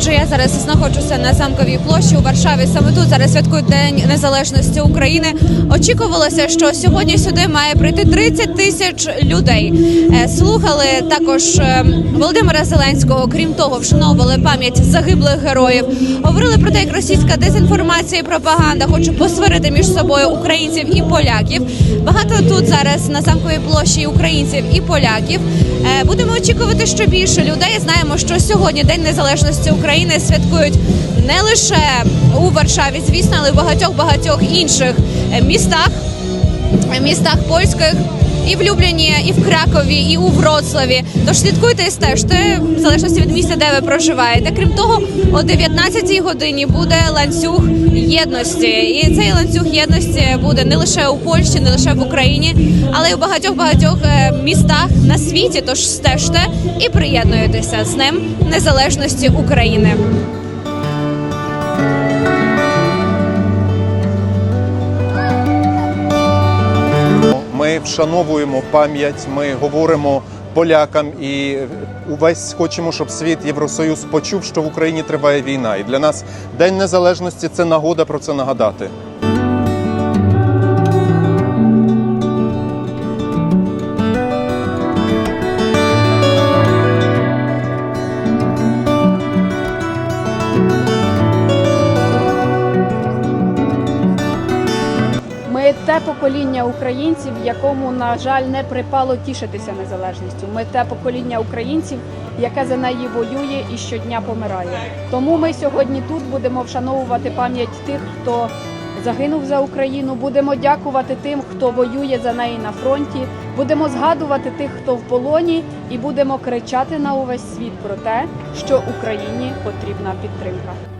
Отже, я зараз знаходжуся на замковій площі у Варшаві. Саме тут зараз святкують День Незалежності України. Очікувалося, що сьогодні сюди має прийти 30 тисяч людей. Е, Слухали також е, Володимира Зеленського. Крім того, вшановували пам'ять загиблих героїв. Говорили про те, як російська дезінформація і пропаганда хоче посварити між собою українців і поляків. Багато тут зараз на замковій площі українців і поляків. Е, Будемо очікувати, що більше людей. Знаємо, що сьогодні День Незалежності України святкують не лише у Варшаві, звісно, але в багатьох багатьох інших е, містах, е, містах польських. І в Любліні, і в Кракові, і у Вроцлаві. Тож слідкуйте і стежте в залежності від місця, де ви проживаєте. Крім того, о 19-й годині буде ланцюг єдності, і цей ланцюг єдності буде не лише у Польщі, не лише в Україні, але й у багатьох багатьох е, містах на світі. Тож стежте і приєднуйтеся з ним незалежності України. Вшановуємо пам'ять, ми говоримо полякам і увесь хочемо, щоб світ Євросоюз почув, що в Україні триває війна. І для нас День Незалежності це нагода про це нагадати. Те покоління українців, якому, на жаль, не припало тішитися незалежністю. Ми те покоління українців, яке за неї воює і щодня помирає. Тому ми сьогодні тут будемо вшановувати пам'ять тих, хто загинув за Україну. Будемо дякувати тим, хто воює за неї на фронті. Будемо згадувати тих, хто в полоні, і будемо кричати на увесь світ про те, що Україні потрібна підтримка.